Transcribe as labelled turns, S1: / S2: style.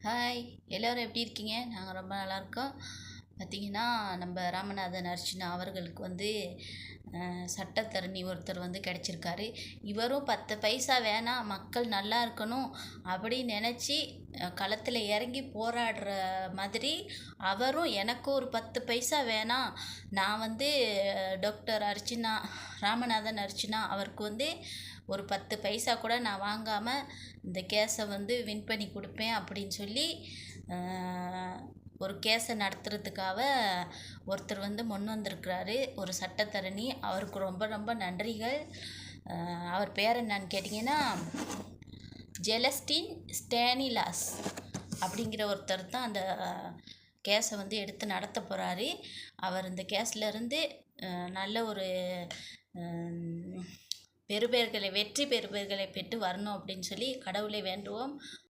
S1: Hi எல்லோரும் எப்படி இருக்கீங்க? நாங்கள் ரொம்ப நல்லாயிருக்கோம் பார்த்திங்கன்னா நம்ம ராமநாதன் அர்ச்சனா அவர்களுக்கு வந்து சட்டத்தரணி ஒருத்தர் வந்து கிடச்சிருக்காரு. இவரும் பத்து பைசா வேணாம் மக்கள் நல்லா இருக்கணும் அப்படின்னு நினச்சி களத்தில் இறங்கி போராடுற மாதிரி அவரும் எனக்கு ஒரு பத்து பைசா வேணாம் நான் வந்து டாக்டர் அர்ச்சனா ராமநாதன் அர்ச்சனா அவருக்கு வந்து ஒரு பத்து பைசா கூட நான் வாங்காமல் இந்த கேஸை வந்து வின் பண்ணி கொடுப்பேன் அப்படின்னு சொல்லி ஒரு கேஸை நடத்துறதுக்காக ஒருத்தர் வந்து முன் வந்திருக்கிறாரு. ஒரு சட்டத்தரணி. அவருக்கு ரொம்ப ரொம்ப நன்றிகள். அவர் பேர் என்னன்னு கேட்டிங்கன்னா ஜெலஸ்டின் ஸ்டேனிலாஸ் அப்படிங்கிற ஒருத்தர் தான் அந்த கேஸை வந்து எடுத்து நடத்த போகிறாரு அவர் இந்த கேஸ்லேருந்து நல்ல ஒரு பெறுபேர்களை வெற்றி பெறுபேர்களை பெற்று வரணும் அப்படின்னு சொல்லி கடவுளை வேண்டுவோம்.